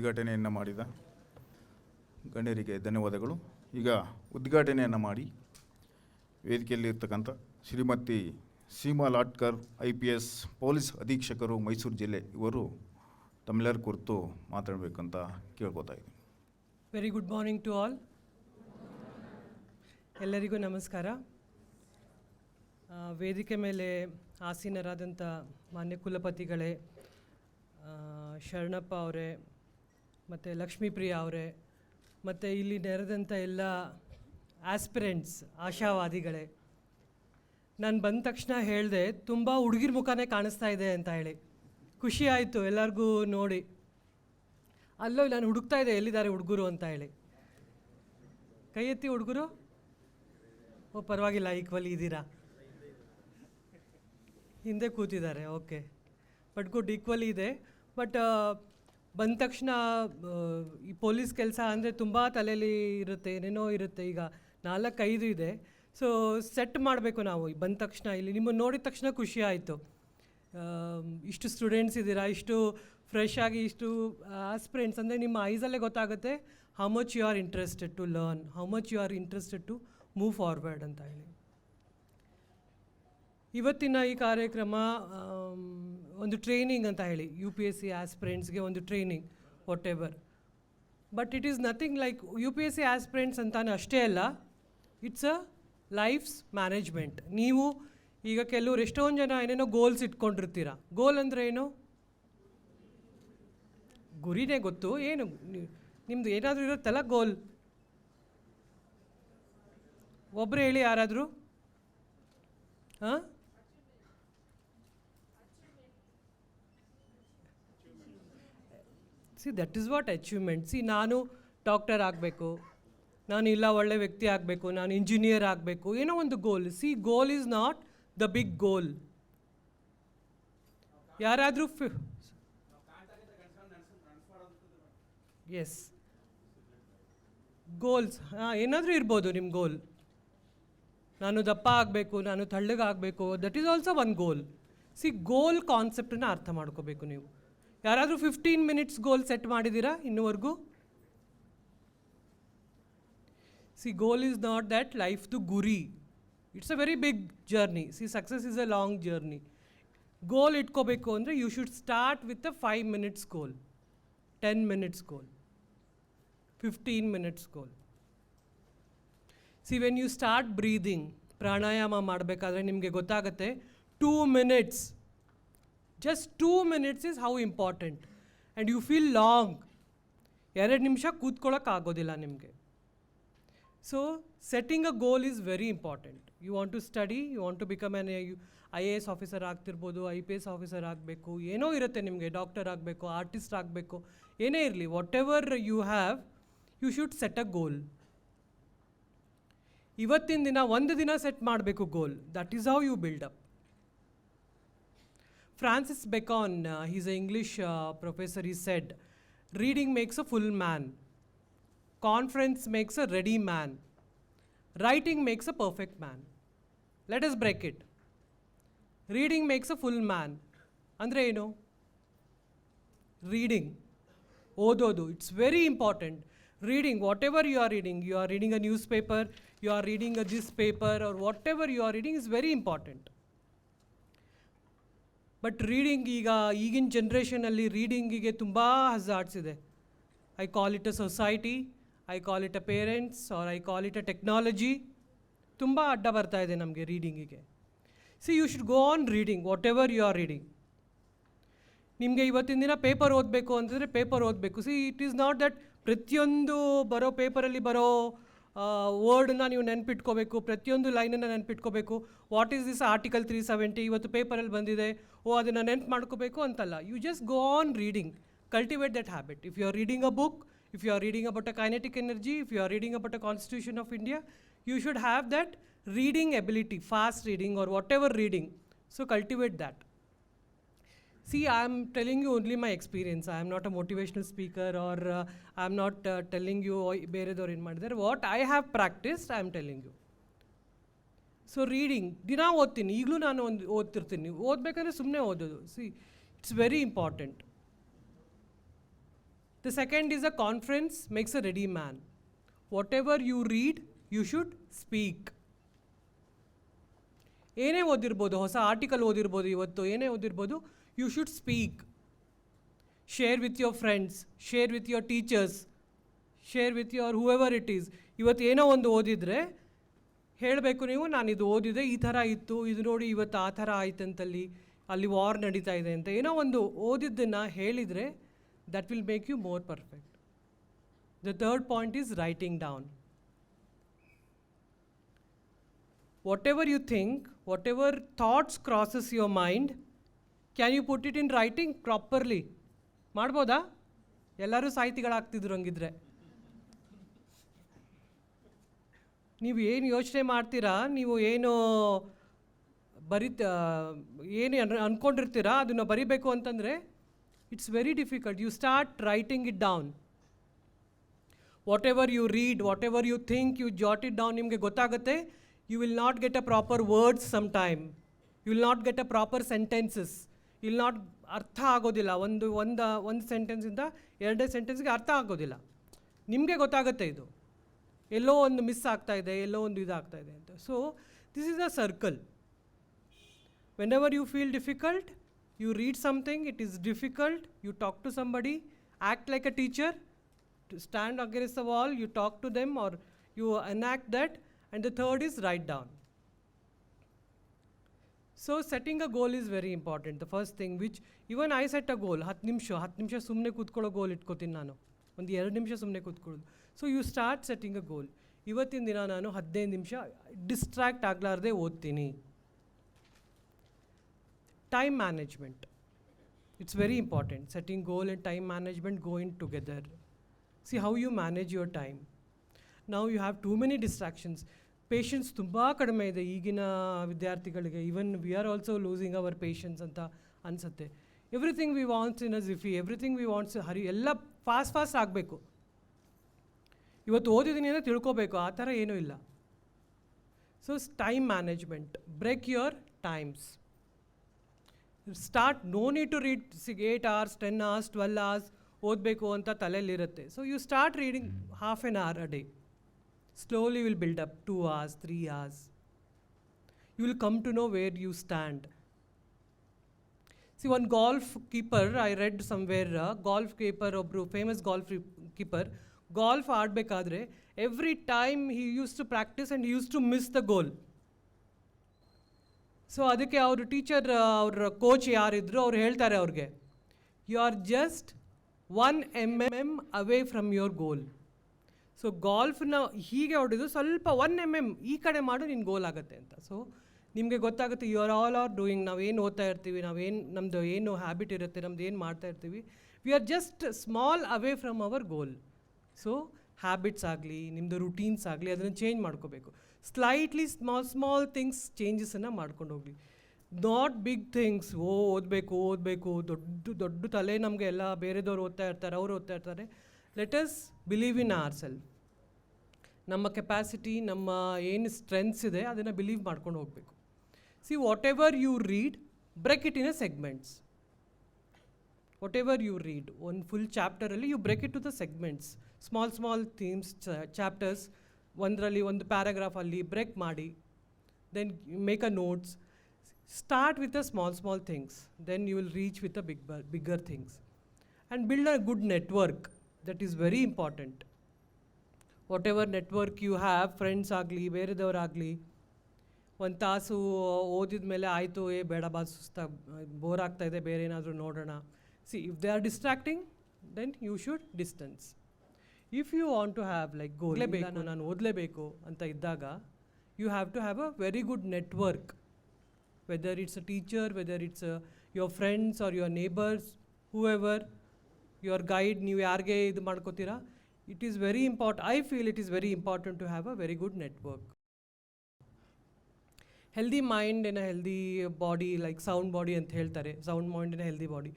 ಉದ್ಘಾಟನೆಯನ್ನು ಮಾಡಿದ ಗಣ್ಯರಿಗೆ ಧನ್ಯವಾದಗಳು. ಈಗ ಉದ್ಘಾಟನೆಯನ್ನು ಮಾಡಿ ವೇದಿಕೆಯಲ್ಲಿರ್ತಕ್ಕಂಥ Shrimati Seema Latkar, I P S police ಅಧೀಕ್ಷಕರು, Mysuru ಜಿಲ್ಲೆ ಇವರು ತಮ್ಮೆಲ್ಲರ ಕುರಿತು ಮಾತಾಡಬೇಕಂತ ಕೇಳ್ಕೊತಾ ಇದ್ದೀನಿ. Very good morning to all ಎಲ್ಲರಿಗೂ ನಮಸ್ಕಾರ. ವೇದಿಕೆ ಮೇಲೆ ಆಸೀನರಾದಂಥ ಮಾನ್ಯ ಕುಲಪತಿಗಳೇ ಶರಣಪ್ಪ ಅವರೇ ಮತ್ತು ಲಕ್ಷ್ಮೀಪ್ರಿಯ ಅವರೇ, ಮತ್ತು ಇಲ್ಲಿ ನೆರೆದಂಥ ಎಲ್ಲ ಆಸ್ಪಿರೆಂಟ್ಸ್ ಆಶಾವಾದಿಗಳೇ. ನಾನು ಬಂದ ತಕ್ಷಣ ಹೇಳಿದೆ, ತುಂಬ ಹುಡುಗಿರ ಮುಖನೇ ಕಾಣಿಸ್ತಾ ಇದೆ ಅಂತ ಹೇಳಿ. ಖುಷಿ ಆಯಿತು, ಎಲ್ಲರಿಗೂ ನೋಡಿ. ಅಲ್ಲೋ ನಾನು ಹುಡುಕ್ತಾ ಇದ್ದೆ, ಎಲ್ಲಿದ್ದಾರೆ ಹುಡುಗರು ಅಂತ ಹೇಳಿ. ಕೈ ಎತ್ತಿ ಹುಡುಗರು? ಓ, ಪರವಾಗಿಲ್ಲ, ಈಕ್ವಲಿ ಇದ್ದೀರಾ? ಹಿಂದೆ ಕೂತಿದ್ದಾರೆ, ಓಕೆ. ಬಟ್ ಗುಡ್, ಈಕ್ವಲಿ ಇದೆ. ಬಟ್ ಬಂದ ತಕ್ಷಣ ಈ ಪೊಲೀಸ್ ಕೆಲಸ ಅಂದರೆ ತುಂಬ ತಲೆಯಲ್ಲಿ ಇರುತ್ತೆ, ಏನೇನೋ ಇರುತ್ತೆ ಈಗ. ನಾಲ್ಕೈದು ಇದೆ. ಸೊ ಸೆಟ್ ಮಾಡಬೇಕು ನಾವು ಬಂದ ತಕ್ಷಣ ಇಲ್ಲಿ. ನಿಮ್ಮನ್ನು ನೋಡಿದ ತಕ್ಷಣ ಖುಷಿ ಆಯಿತು. ಇಷ್ಟು ಸ್ಟೂಡೆಂಟ್ಸ್ ಇದ್ದೀರಾ? ಇಷ್ಟು ಫ್ರೆಶ್ ಆಗಿ ಇಷ್ಟು ಆಸ್ಪಿರೆಂಟ್ಸ್ ಅಂದರೆ ನಿಮ್ಮ ಐಸಲ್ಲೇ ಗೊತ್ತಾಗುತ್ತೆ how much you are interested to learn how much you are interested to move forward ಅಂತ ಹೇಳಿ. ಇವತ್ತಿನ ಈ ಕಾರ್ಯಕ್ರಮ ಒಂದು ಟ್ರೈನಿಂಗ್ ಅಂತ ಹೇಳಿ ಯು ಪಿ ಎಸ್ ಸಿ ಆಸ್ಪಿರೆಂಟ್ಸ್ಗೆ ಒಂದು training whatever but it is nothing like U P S C aspirants ಅಂತಾನೆ ಅಷ್ಟೇ ಅಲ್ಲ ಇಟ್ಸ್ ಅ ಲೈಫ್ಸ್ ಮ್ಯಾನೇಜ್ಮೆಂಟ್ ನೀವು ಈಗ ಕೆಲವರು ಎಷ್ಟೊಂದು ಜನ ಏನೇನೋ ಗೋಲ್ಸ್ ಇಟ್ಕೊಂಡಿರ್ತೀರ? ಗೋಲ್ ಅಂದರೆ ಏನು? ಗುರಿನೇ ಗೊತ್ತು, ಏನು ನಿಮ್ಮದು ಏನಾದರೂ ಇರುತ್ತಲ್ಲ ಗೋಲ್ ಒಬ್ಬರು ಹೇಳಿ ಯಾರಾದರೂ? ಹಾಂ? See that is what achievement see ನಾನು ಡಾಕ್ಟರ್ ಆಗಬೇಕು, ನಾನು ಇಲ್ಲ ಒಳ್ಳೆ ವ್ಯಕ್ತಿ ಆಗಬೇಕು, ನಾನು ಇಂಜಿನಿಯರ್ ಆಗಬೇಕು, ಏನೋ ಒಂದು goal see goal is not the big goal ಯಾರಾದರೂ ಫಿ ಎಸ್ ಗೋಲ್ಸ್ ಹಾಂ, ಏನಾದರೂ ಇರ್ಬೋದು ನಿಮ್ಮ ಗೋಲ್ ನಾನು ದಪ್ಪ ಆಗಬೇಕು, ನಾನು ತಳ್ಳಗಾಗಬೇಕು that is also one goal see goal ಕಾನ್ಸೆಪ್ಟನ್ನ ಅರ್ಥ ಮಾಡ್ಕೋಬೇಕು ನೀವು. ಯಾರಾದರೂ ಫಿಫ್ಟೀನ್ ಮಿನಿಟ್ಸ್ ಗೋಲ್ ಸೆಟ್ ಮಾಡಿದ್ದೀರಾ ಇನ್ನುವರೆಗೂ? See goal is not that life ದು ಗುರಿ. It's a very big journey see success is a long journey goal ಇಟ್ಕೋಬೇಕು ಅಂದರೆ you should start with a five minutes goal ten minutes goal fifteen minutes goal see when you start breathing pranayama ಮಾಡಬೇಕಾದ್ರೆ ನಿಮಗೆ ಗೊತ್ತಾಗುತ್ತೆ two minutes just two minutes is how important and you feel long ಎರಡು ನಿಮಿಷ ಕೂತ್ಕೊಳ್ಳೋಕ್ಕಾಗೋದಿಲ್ಲ ನಿಮಗೆ. So setting a goal is very important you want to study you want to become an you I A S officer ಆಗ್ತಿರ್ಬೋದು I P S officer ಆಗಬೇಕು, ಏನೋ ಇರುತ್ತೆ ನಿಮಗೆ doctor ಆಗಬೇಕು artist ಆಗಬೇಕು, ಏನೇ ಇರಲಿ whatever you have you should set a goal ಇವತ್ತಿನ ದಿನ ಒಂದು ದಿನ ಸೆಟ್ ಮಾಡಬೇಕು goal that is how you build up Francis Bacon he's a English professor he said reading makes a full man conference makes a ready man writing makes a perfect man let us break it reading makes a full man ಅಂದರೆ ಏನು reading ಓದೋದು it's very important reading whatever you are reading you are reading a newspaper you are reading a this paper or whatever you are reading is very important But reading ಈಗ ಈಗಿನ ಜನ್ರೇಷನಲ್ಲಿ ರೀಡಿಂಗಿಗೆ ತುಂಬ hazards ಇದೆ I call it a society I call it a parents or I call it a technology ತುಂಬ ಅಡ್ಡ ಬರ್ತಾ ಇದೆ ನಮಗೆ ರೀಡಿಂಗಿಗೆ see you should go on reading whatever you are reading ನಿಮಗೆ ಇವತ್ತಿನ ದಿನ ಪೇಪರ್ ಓದಬೇಕು ಅಂತಂದರೆ ಪೇಪರ್ ಓದಬೇಕು. See it is not that ಪ್ರತಿಯೊಂದು ಬರೋ ಪೇಪರಲ್ಲಿ ಬರೋ ವರ್ಡನ್ನ ನೀವು ನೆನ್ಪಿಟ್ಕೋಬೇಕು, ಪ್ರತಿಯೊಂದು ಲೈನನ್ನು ನೆನ್ಪಿಟ್ಕೋಬೇಕು. What is this article three seventy ಇವತ್ತು ಪೇಪರಲ್ಲಿ ಬಂದಿದೆ. ಓ, ಅದನ್ನು ನೆನ್ಪು ಮಾಡ್ಕೋಬೇಕು ಅಂತಲ್ಲ. You just go on reading cultivate that habit if you are reading a book if you are reading about a kinetic energy if you are reading about a constitution of India you should have that reading ability fast reading or whatever reading so cultivate that See, I am telling you only my experience. I am not a motivational speaker or uh, I am not uh, telling you what I have practised I am telling you so reading ದಿನ ಓದ್ತೀನಿ ಈಗಲೂ ನಾನು ಒಂದು ಓದ್ತಿರ್ತೀನಿ ಓದಬೇಕಂದ್ರೆ ಸುಮ್ಮನೆ ಓದೋದು see it's very important The second is a conference makes a ready man. Whatever you read, you should speak. ಏನೇ ಓದಿರ್ಬೋದು ಹೊಸ ಆರ್ಟಿಕಲ್ ಓದಿರ್ಬೋದು ಇವತ್ತು ಏನೇ ಓದಿರ್ಬೋದು you should speak share with your friends share with your teachers share with your whoever it is ಇವತ್ತು ಏನೋ ಒಂದು ಓದಿದರೆ ಹೇಳಬೇಕು ನೀವು ನಾನು ಇದು ಓದಿದೆ ಈ ಥರ ಇತ್ತು ಇದು ನೋಡಿ ಇವತ್ತು ಆ ಥರ ಆಯ್ತಂತಲ್ಲಿ ಅಲ್ಲಿ ವಾರ್ ನಡೀತಾ ಇದೆ ಅಂತ ಏನೋ ಒಂದು ಓದಿದ್ದನ್ನು ಹೇಳಿದರೆ that will make you more perfect the third point is writing down whatever you think whatever thoughts crosses your mind, can you put it in writing properly ಮಾಡ್ಬೋದಾ? ಎಲ್ಲರೂ ಸಾಹಿತಿಗಳಾಗ್ತಿದ್ರು ಹಂಗಿದ್ರೆ ನೀವು ಏನು ಯೋಚನೆ ಮಾಡ್ತೀರಾ? ನೀವು ಏನು ಬರಿತ, ಏನು ಅಂದ್ಕೊಂಡಿರ್ತೀರಾ ಅದನ್ನು ಬರಿಬೇಕು ಅಂತಂದರೆ it's very difficult you start writing it down whatever you read whatever you think you jot it down ನಿಮಗೆ ಗೊತ್ತಾಗುತ್ತೆ you will not get a proper words some time you will not get a proper sentences will not ಅರ್ಥ ಆಗೋದಿಲ್ಲ ಒಂದು ಒಂದು ಒಂದು ಸೆಂಟೆನ್ಸಿಂದ ಎರಡನೇ ಸೆಂಟೆನ್ಸ್ಗೆ ಅರ್ಥ ಆಗೋದಿಲ್ಲ ನಿಮಗೆ ಗೊತ್ತಾಗುತ್ತೆ ಇದು ಎಲ್ಲೋ ಒಂದು ಮಿಸ್ ಆಗ್ತಾ ಇದೆ ಎಲ್ಲೋ ಒಂದು ಇದಾಗ್ತಾ ಇದೆ ಅಂತ so this is a circle whenever you feel difficult you read something it is difficult you talk to somebody act like a teacher to stand against the wall you talk to them or you enact that and the third is write down so setting a goal is very important the first thing which even i set a goal ಹತ್ತು ನಿಮಿಷ ಹತ್ತು ನಿಮಿಷ ಸುಮ್ಮನೆ ಕೂತ್ಕೊಳ್ಳೋ ಗೋಲ್ ಇಟ್ಕೋತೀನಿ ನಾನು ಒಂದು ಎರಡು ನಿಮಿಷ ಸುಮ್ಮನೆ ಕೂತ್ಕೊಳ್ಳೋದು so you start setting a goal ಇವತ್ತಿನ ದಿನ ನಾನು ಹದಿನೈದು ನಿಮಿಷ ಡಿಸ್ಟ್ರ್ಯಾಕ್ಟ್ ಆಗಲಾರ್ದೆ ಓದ್ತೀನಿ time management it's very important setting goal and time management go in together see how you manage your time now you have too many distractions patience ತುಂಬ ಕಡಿಮೆ ಇದೆ ಈಗಿನ ವಿದ್ಯಾರ್ಥಿಗಳಿಗೆ. Even we are also losing our patience ಅಂತ ಅನಿಸುತ್ತೆ. Everything we wants in a jiffy everything we wants hurry ಎಲ್ಲ fast fast ಆಗಬೇಕು. ಇವತ್ತು ಓದಿದ್ದೀನಿ ಅಂದರೆ ತಿಳ್ಕೋಬೇಕು ಆ ಥರ ಏನೂ ಇಲ್ಲ. So time management break your times start no need to read six eight hours ten hours twelve hours ಓದಬೇಕು ಅಂತ ತಲೆಯಲ್ಲಿರುತ್ತೆ. So you start reading half an hour a day slowly will build up two hours three hours you will come to know where you stand see one golf keeper I read somewhere golf keeper ಒಬ್ಬರು famous golf keeper golf ಆಡಬೇಕಾದ್ರೆ every time he used to practice and used to miss the goal so ಅದಕ್ಕೆ ಅವರು teacher ಅವ್ರ coach ಯಾರಿದ್ರು ಅವ್ರು ಹೇಳ್ತಾರೆ ಅವ್ರಿಗೆ you are just one M M away from your goal so ಗಾಲ್ಫ್ನ ಹೀಗೆ ಹೊಡೆದು ಸ್ವಲ್ಪ ಒನ್ ಎಂ ಎಂ ಈ ಕಡೆ ಮಾಡು ನಿನ್ನ ಗೋಲ್ ಆಗುತ್ತೆ ಅಂತ. ಸೊ ನಿಮಗೆ ಗೊತ್ತಾಗುತ್ತೆ you are all are doing ನಾವೇನು ಓದ್ತಾ ಇರ್ತೀವಿ ನಾವೇನು ನಮ್ಮದು ಏನು ಹ್ಯಾಬಿಟ್ ಇರುತ್ತೆ, ನಮ್ದು ಏನು ಮಾಡ್ತಾ ಇರ್ತೀವಿ we are just small away from our goal so habits ಆಗಲಿ ನಿಮ್ಮದು ರುಟೀನ್ಸ್ ಆಗಲಿ, ಅದನ್ನು ಚೇಂಜ್ ಮಾಡ್ಕೋಬೇಕು. ಸ್ಲೈಟ್ಲಿ ಸ್ಮಾಲ್ ಸ್ಮಾಲ್ ಥಿಂಗ್ಸ್ ಚೇಂಜಸನ್ನು ಮಾಡ್ಕೊಂಡು ಹೋಗಲಿ. ನಾಟ್ ಬಿಗ್ ಥಿಂಗ್ಸ್ ಓ, ಓದಬೇಕು ಓದಬೇಕು, ದೊಡ್ಡ ದೊಡ್ಡ ತಲೆ ನಮಗೆ ಎಲ್ಲ ಬೇರೆದವ್ರು ಓದ್ತಾ ಇರ್ತಾರೆ, ಅವ್ರು ಓದ್ತಾ ಇರ್ತಾರೆ. Let us believe in our self ನಮ್ಮ ಕೆಪಾಸಿಟಿ ನಮ್ಮ ಏನು ಸ್ಟ್ರೆಂತ್ಸ್ ಇದೆ, ಅದನ್ನು ಬಿಲೀವ್ ಮಾಡ್ಕೊಂಡು ಹೋಗಬೇಕು. See whatever you read break it in a segments whatever you read ಒಂದು full ಚಾಪ್ಟರಲ್ಲಿ you break it to the segments small small themes chapters ಒಂದರಲ್ಲಿ ಒಂದು ಪ್ಯಾರಾಗ್ರಾಫಲ್ಲಿ ಬ್ರೇಕ್ ಮಾಡಿ then make a notes start with a small small things then you will reach with a big bigger things and build a good network that is very important whatever network you have friends ಆಗಲಿ ಬೇರೆದವರಾಗಲಿ ಒಂದು ತಾಸು ಓದಿದ ಮೇಲೆ ಆಯಿತು ಏ ಬೇಡ ಬಾ ಸುಸ್ತ ಬೋರ್ ಆಗ್ತಾ ಇದೆ ಬೇರೆ ಏನಾದರೂ ನೋಡೋಣ. See if they are distracting then you should distance if you want to have like ಗೋಲೇಬೇಕು ನಾನು ಓದಲೇಬೇಕು ಅಂತ ಇದ್ದಾಗ you have to have a very good network whether it's a teacher whether it's your friends or your neighbours whoever your guide ನೀವು ಯಾರಿಗೆ ಇದು ಮಾಡ್ಕೋತೀರಾ? It is very import I feel it is very important to have a very good network healthy mind in healthy body like sound body ಅಂತ ಹೇಳ್ತಾರೆ sound mind in healthy body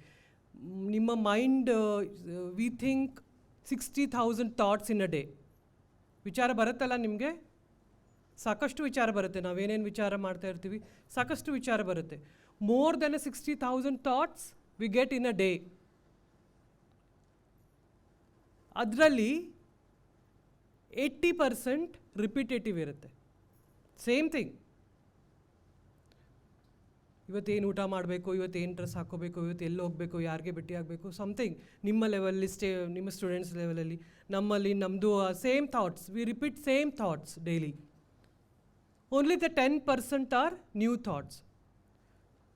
ನಿಮ್ಮ mind we think sixty thousand thoughts in a day ವಿಚಾರ ಬರುತ್ತಲ್ಲ ನಿಮಗೆ ಸಾಕಷ್ಟು ವಿಚಾರ ಬರುತ್ತೆ ನಾವೇನೇನು ವಿಚಾರ ಮಾಡ್ತಾ ಇರ್ತೀವಿ ಸಾಕಷ್ಟು ವಿಚಾರ ಬರುತ್ತೆ more than a sixty thousand thoughts we get in a day ಅದರಲ್ಲಿ ಏಯ್ಟಿ ಪರ್ಸೆಂಟ್ ರಿಪಿಟೇಟಿವ್ ಇರುತ್ತೆ. ಸೇಮ್ ಥಿಂಗ್ ಇವತ್ತೇನು ಊಟ ಮಾಡಬೇಕು, ಇವತ್ತೇನು ಡ್ರೆಸ್ ಹಾಕೋಬೇಕು ಇವತ್ತು ಎಲ್ಲಿ ಹೋಗಬೇಕು, ಯಾರಿಗೆ ಭೇಟಿ ಆಗಬೇಕು ಸಮಥಿಂಗ್ ನಿಮ್ಮ ಲೆವೆಲ್ಲಿ ಸ್ಟೇ ನಿಮ್ಮ ಸ್ಟೂಡೆಂಟ್ಸ್ ಲೆವೆಲಲ್ಲಿ ನಮ್ಮಲ್ಲಿ ನಮ್ಮದು same thoughts we repeat same thoughts daily only the ten percent are new thoughts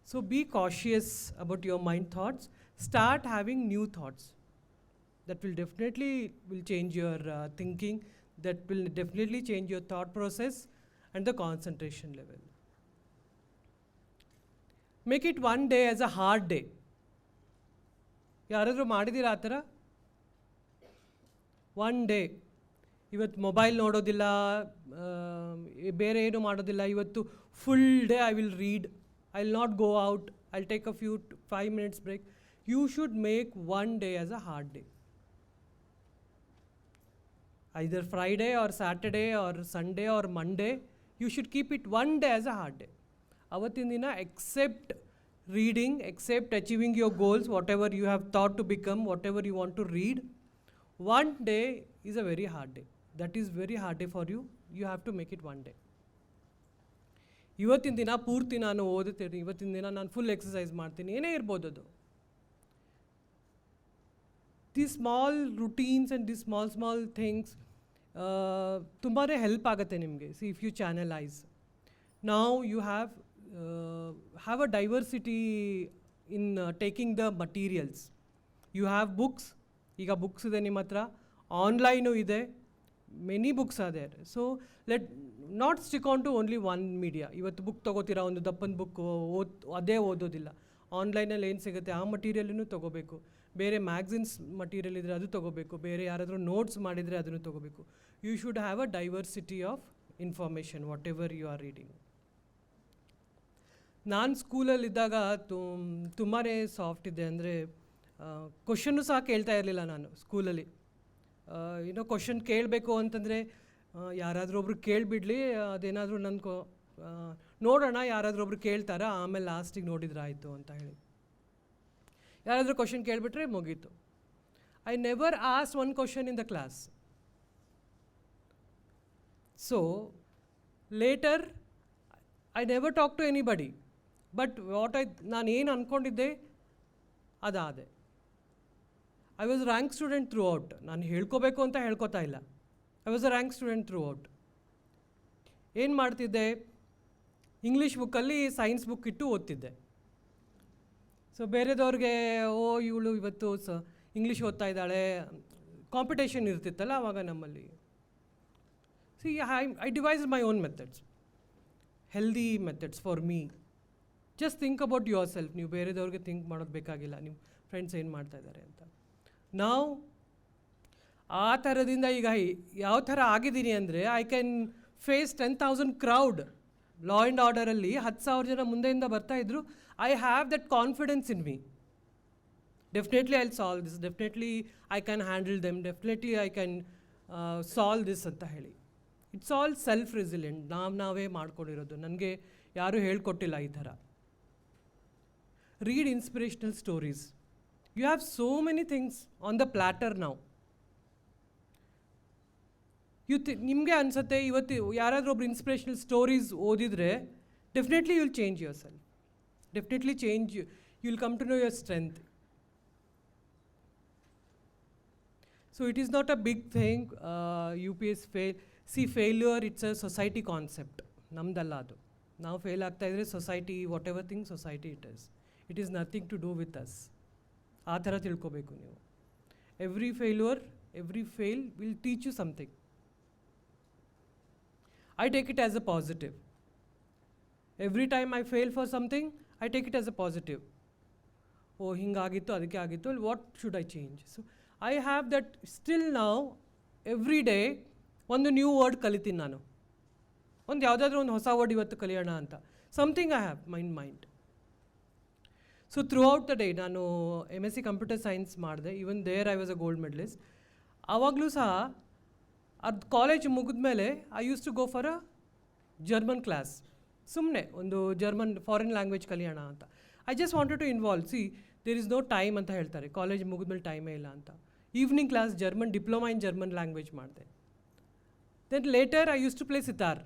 so be cautious about your mind thoughts start having new thoughts that will definitely will change your uh, thinking that will definitely change your thought process and the concentration level make it one day as a hard day ಯಾರಾದರೂ ಮಾಡಿದ್ದೀರಾ ಆ ಥರ one day ಇವತ್ತು mobile ನೋಡೋದಿಲ್ಲ ಆ, ಬೇರೆ ಏನು ಮಾಡೋದಿಲ್ಲ ಇವತ್ತು full day I will read I will not go out I will take a few five minutes break you should make one day as a hard day either Friday or Saturday or Sunday or Monday, you should keep it one day as a hard day. ಅವತ್ತಿನ ದಿನ except reading except achieving your goals whatever you have thought to become whatever you want to read one day is a very hard day that is very hard day for you you have to make it one day ಇವತ್ತಿನ ದಿನ ಪೂರ್ತಿ ನಾನು ಓದುತ್ತೇನೆ ಇವತ್ತಿನ ದಿನ ನಾನು full exercise ಮಾಡ್ತೀನಿ ಏನೇ ಇರ್ಬೋದು ಅದು these small routines and these small small things ತುಂಬಾ ಹೆಲ್ಪ್ ಆಗುತ್ತೆ ನಿಮಗೆ. ಸಿ ಇಫ್ ಯು ಚಾನಲೈಸ್ ನಾವು you have have a diversity in taking the materials you have books ಈಗ ಬುಕ್ಸ್ ಇದೆ ನಿಮ್ಮ ಹತ್ರ. ಆನ್ಲೈನು ಇದೆ. ಮೆನಿ ಬುಕ್ಸ್ ಅದೇ so let not stick on to only one media ಇವತ್ತು ಬುಕ್ ತೊಗೋತೀರಾ? ಒಂದು ದಪ್ಪನ ಬುಕ್ ಓದ್, ಅದೇ ಓದೋದಿಲ್ಲ. ಆನ್ಲೈನಲ್ಲಿ ಏನು ಸಿಗುತ್ತೆ? ಆ ಮಟೀರಿಯಲನ್ನು ತೊಗೋಬೇಕು. ಬೇರೆ ಮ್ಯಾಗ್ಝಿನ್ಸ್ ಮಟೀರಿಯಲ್ ಇದ್ದರೆ ಅದು ತೊಗೋಬೇಕು. ಬೇರೆ ಯಾರಾದರೂ ನೋಟ್ಸ್ ಮಾಡಿದರೆ ಅದನ್ನು ತೊಗೋಬೇಕು. You should have a of information whatever you are reading ನಾನು ಸ್ಕೂಲಲ್ಲಿದ್ದಾಗ ತುಂಬಾ ಸಾಫ್ಟ್ ಇದೆ ಅಂದರೆ ಕ್ವಶನ್ನು ಸಹ ಕೇಳ್ತಾ ಇರಲಿಲ್ಲ ನಾನು ಸ್ಕೂಲಲ್ಲಿ ಏನೋ ಕ್ವಶನ್ ಕೇಳಬೇಕು ಅಂತಂದರೆ ಯಾರಾದರೂ ಒಬ್ರು ಕೇಳಿಬಿಡ್ಲಿ, ಅದೇನಾದರೂ ನನ್ನ ನೋಡೋಣ ಯಾರಾದರೂ ಒಬ್ರು ಕೇಳ್ತಾರಾ, ಆಮೇಲೆ ಲಾಸ್ಟಿಗೆ ನೋಡಿದ್ರೆ ಆಯಿತು ಅಂತ ಹೇಳಿ. ಯಾರಾದರೂ ಕ್ವಶನ್ ಕೇಳಿಬಿಟ್ರೆ ಮುಗೀತು. I never ask one question in the class so later I never talk to anybody but what I ನಾನು ಏನು ಅಂದ್ಕೊಂಡಿದ್ದೆ ಅದಾದೆ I was rank student throughout ನಾನು ಹೇಳ್ಕೋಬೇಕು ಅಂತ ಹೇಳ್ಕೊತಾ ಇಲ್ಲ I was a rank student throughout ಏನು ಮಾಡ್ತಿದ್ದೆ ಇಂಗ್ಲೀಷ್ ಬುಕ್ಕಲ್ಲಿ ಸೈನ್ಸ್ ಬುಕ್ ಇಟ್ಟು ಓದ್ತಿದ್ದೆ ಸೊ ಬೇರೆದವ್ರಿಗೆ ಓ ಇವಳು ಇವತ್ತು ಸ ಇಂಗ್ಲೀಷ್ ಓದ್ತಾ ಇದ್ದಾಳೆ ಕಾಂಪಿಟೇಷನ್ ಇರ್ತಿತ್ತಲ್ಲ ಆವಾಗ ನಮ್ಮಲ್ಲಿ see I, I devise my own methods, healthy methods for me just think about yourself ನೀವು ಬೇರೆದವ್ರಿಗೆ ಥಿಂಕ್ ಮಾಡೋದು ಬೇಕಾಗಿಲ್ಲ. ನಿಮ್ಮ ಫ್ರೆಂಡ್ಸ್ ಏನು ಮಾಡ್ತಾ ಇದ್ದಾರೆ ಅಂತ. ನಾವು ಆ ಥರದಿಂದ ಈಗ ಯಾವ ಥರ ಆಗಿದ್ದೀನಿ ಅಂದರೆ I can face ten thousand crowd law and ಆರ್ಡರಲ್ಲಿ ಹತ್ತು ಸಾವಿರ ಜನ ಮುಂದೆಯಿಂದ ಬರ್ತಾ ಇದ್ರು. I have that confidence in me definitely I solve this definitely I can handle them definitely I can solve this ಅಂತ ಹೇಳಿ. ಇಟ್ಸ್ ಆಲ್ ಸೆಲ್ಫ್ ರೆಸಿಲೆಂಟ್ ನಾವು ನಾವೇ ಮಾಡ್ಕೊಂಡಿರೋದು. ನನಗೆ ಯಾರೂ ಹೇಳ್ಕೊಟ್ಟಿಲ್ಲ ಈ ಥರ. Read inspirational stories you have so many things on the platter ನಾವು ಯು ತಿ ನಿಮಗೆ ಅನಿಸುತ್ತೆ, ಇವತ್ತು ಯಾರಾದರೂ ಒಬ್ರು ಇನ್ಸ್ಪಿರೇಷನಲ್ ಸ್ಟೋರೀಸ್ ಓದಿದರೆ definitely you'll change yourself definitely change you will come to know your strength so it is not a big thing you P S fail see failure it's a society concept ನಮ್ದಲ್ಲ ಅದು. ನಾವು fail ಆಗ್ತಾ ಇದ್ರೆ society whatever thing society it is it is nothing to do with us ಆ ಥರ ತಿಳ್ಕೊಬೇಕು ನೀವು. Every failure every fail will teach you something I take it as a positive. Every time I fail for something, I take it as a positive. ಓ ಹಿಂಗಾಗಿತ್ತು ಅದಕ್ಕೆ ಆಗಿತ್ತು what should I change so I have that still ನಾವು every day ಒಂದು new word ಕಲಿತೀನಿ ನಾನು. ಒಂದು ಯಾವುದಾದ್ರೂ ಒಂದು ಹೊಸ ವರ್ಡ್ ಇವತ್ತು ಕಲಿಯೋಣ ಅಂತ. Something I have mind mind so throughout the day ನಾನು M S C computer science ಮಾಡಿದೆ. Even there I was a gold medalist ಆವಾಗಲೂ ಸಹ ಅದು ಕಾಲೇಜ್ ಮುಗಿದ್ಮೇಲೆ I use to go for a German class ಸುಮ್ಮನೆ ಒಂದು ಜರ್ಮನ್ ಫಾರಿನ್ ಲ್ಯಾಂಗ್ವೇಜ್ ಕಲಿಯೋಣ ಅಂತ. I just wanted to involve see there is no time ಅಂತ ಹೇಳ್ತಾರೆ. ಕಾಲೇಜ್ ಮುಗಿದ್ಮೇಲೆ ಟೈಮೇ ಇಲ್ಲ ಅಂತ. Evening class German diploma in German language ಮಾಡಿದೆ. Then later I use to play sitar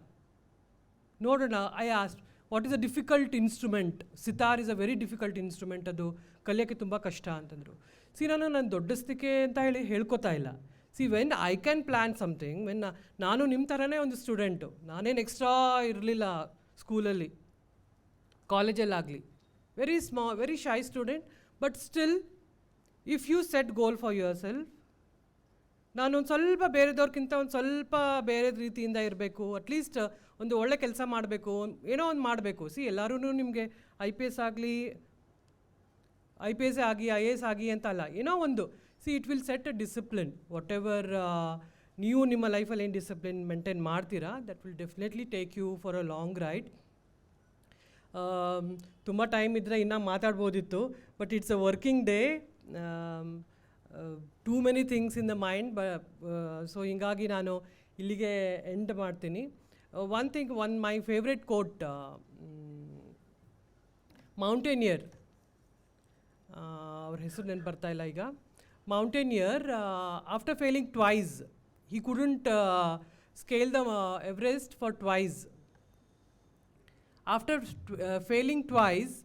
ನೋಡೋಣ I asked what is a difficult instrument sitar is a very difficult instrument ಅದು ಕಲಿಯೋಕ್ಕೆ ತುಂಬ ಕಷ್ಟ, ಅಂತಂದರು. ಸಿ ನಾನು ನಾನು ದೊಡ್ಡಸ್ತಿಕೆ ಅಂತ ಹೇಳಿ ಹೇಳ್ಕೊತಾ ಇಲ್ಲ. See when I can plan something when ನಾನು ನಿಮ್ಮ ಥರನೇ ಒಂದು ಸ್ಟೂಡೆಂಟು, ನಾನೇನು ಎಕ್ಸ್ಟ್ರಾ ಇರಲಿಲ್ಲ ಸ್ಕೂಲಲ್ಲಿ, ಕಾಲೇಜಲ್ಲಾಗಲಿ. Very small very shy student but still if you set goal for yourself ನಾನು ಒಂದು ಸ್ವಲ್ಪ ಬೇರೆದವ್ರಿಗಿಂತ ಒಂದು ಸ್ವಲ್ಪ ಬೇರೆ ರೀತಿಯಿಂದ ಇರಬೇಕು. ಅಟ್ಲೀಸ್ಟ್ ಒಂದು ಒಳ್ಳೆ ಕೆಲಸ ಮಾಡಬೇಕು. ಏನೋ ಒಂದು ಮಾಡಬೇಕು. ಸಿ ಎಲ್ಲರೂ ನಿಮಗೆ ಐ ಪಿ ಎಸ್ ಆಗಲಿ ಐ ಪಿ ಎಸ್ ಆಗಿ ಐ ಎ ಎಸ್ ಆಗಿ ಅಂತ ಅಲ್ಲ, ಏನೋ ಒಂದು. See it will set a discipline whatever ನೀವು ನಿಮ್ಮ ಲೈಫಲ್ಲಿ ಏನು ಡಿಸಿಪ್ಲಿನ್ ಮೇಂಟೈನ್ ಮಾಡ್ತೀರಾ that will definitely take you for a long ride ತುಂಬ ಟೈಮ್ ಇದ್ದರೆ ಇನ್ನೂ ಮಾತಾಡ್ಬೋದಿತ್ತು but it's a working day too many things in the mind ಬ ಸೊ ಹಿಂಗಾಗಿ ನಾನು ಇಲ್ಲಿಗೆ ಎಂಡ್ ಮಾಡ್ತೀನಿ one thing one my favourite quote mountaineer ಅವ್ರ ಹೆಸರು ನೆನ್ಪು ಬರ್ತಾ ಇಲ್ಲ ಈಗ mountaineer after failing twice he couldn't scale the Everest for twice After uh, failing twice,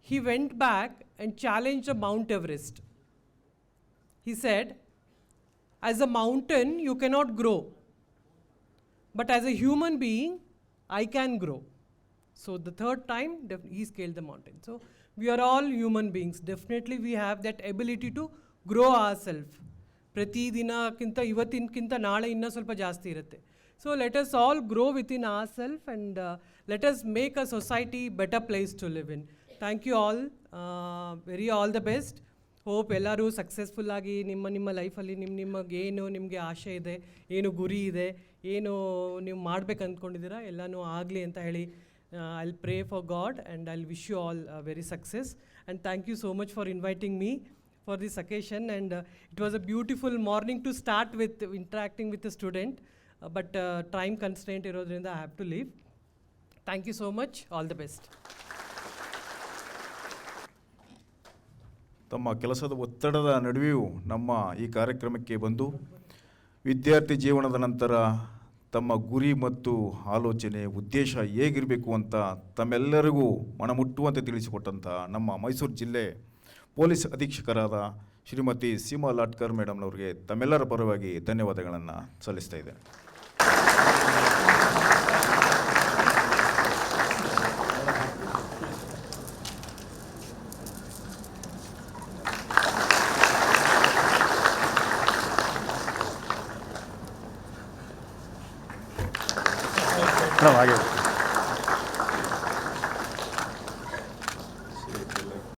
he went back and challenged the Mount Everest. He said, As a mountain, you cannot grow, but as a human being, I can grow. So the third time, def- he scaled the mountain. So we are all human beings. Definitely, we have that ability to grow ourselves. ಪ್ರತಿ ದಿನಕ್ಕಿಂತ ಇವತ್ತಿನಕ್ಕಿಂತ ನಾಳೆ ಇನ್ನೂ ಸ್ವಲ್ಪ ಜಾಸ್ತಿ ಇರುತ್ತೆ so let us all grow within our self and let us make a society better place to live in thank you all very all the best hope ಎಲ್ಲರೂ successful ಆಗಿ ನಿಮ್ಮ ನಿಮ್ಮ ಲೈಫಲ್ಲಿ ನಿಮ್ಮ ನಿಮಗೆ ಏನು ನಿಮಗೆ ಆಶೆ ಇದೆ, ಏನು ಗುರಿ ಇದೆ, ಏನು ನೀವು ಮಾಡ್ಬೇಕು ಅಂದ್ಕೊಂಡಿದ್ದೀರಾ, ಎಲ್ಲನೂ ಆಗಲಿ ಅಂತ ಹೇಳಿ I pray for God and I wish you all very success and thank you so much for inviting me for this occasion and it was a beautiful morning to start with interacting with a student but time constant ಇರೋದ್ರಿಂದ I have to leave thank you so much all the best ತಮ್ಮ ಕೆಲಸದ ಒತ್ತಡದ ನಡುವೆಯೂ ನಮ್ಮ ಈ ಕಾರ್ಯಕ್ರಮಕ್ಕೆ ಬಂದು ವಿದ್ಯಾರ್ಥಿ ಜೀವನದ ನಂತರ ತಮ್ಮ ಗುರಿ ಮತ್ತು ಆಲೋಚನೆ, ಉದ್ದೇಶ ಹೇಗಿರಬೇಕು ಅಂತ ತಮ್ಮೆಲ್ಲರಿಗೂ ಮನಮುಟ್ಟುವಂತೆ ತಿಳಿಸಿಕೊಟ್ಟಂಥ ನಮ್ಮ ಮೈಸೂರು ಜಿಲ್ಲೆ ಪೊಲೀಸ್ ಅಧೀಕ್ಷಕರಾದ ಶ್ರೀಮತಿ ಸೀಮಾ ಲಾಟ್ಕರ್ ಮೇಡಮ್ನವ್ರಿಗೆ ತಮ್ಮೆಲ್ಲರ ಪರವಾಗಿ ಧನ್ಯವಾದಗಳನ್ನು ಸಲ್ಲಿಸ್ತಾ ಇದ್ದೇನೆ.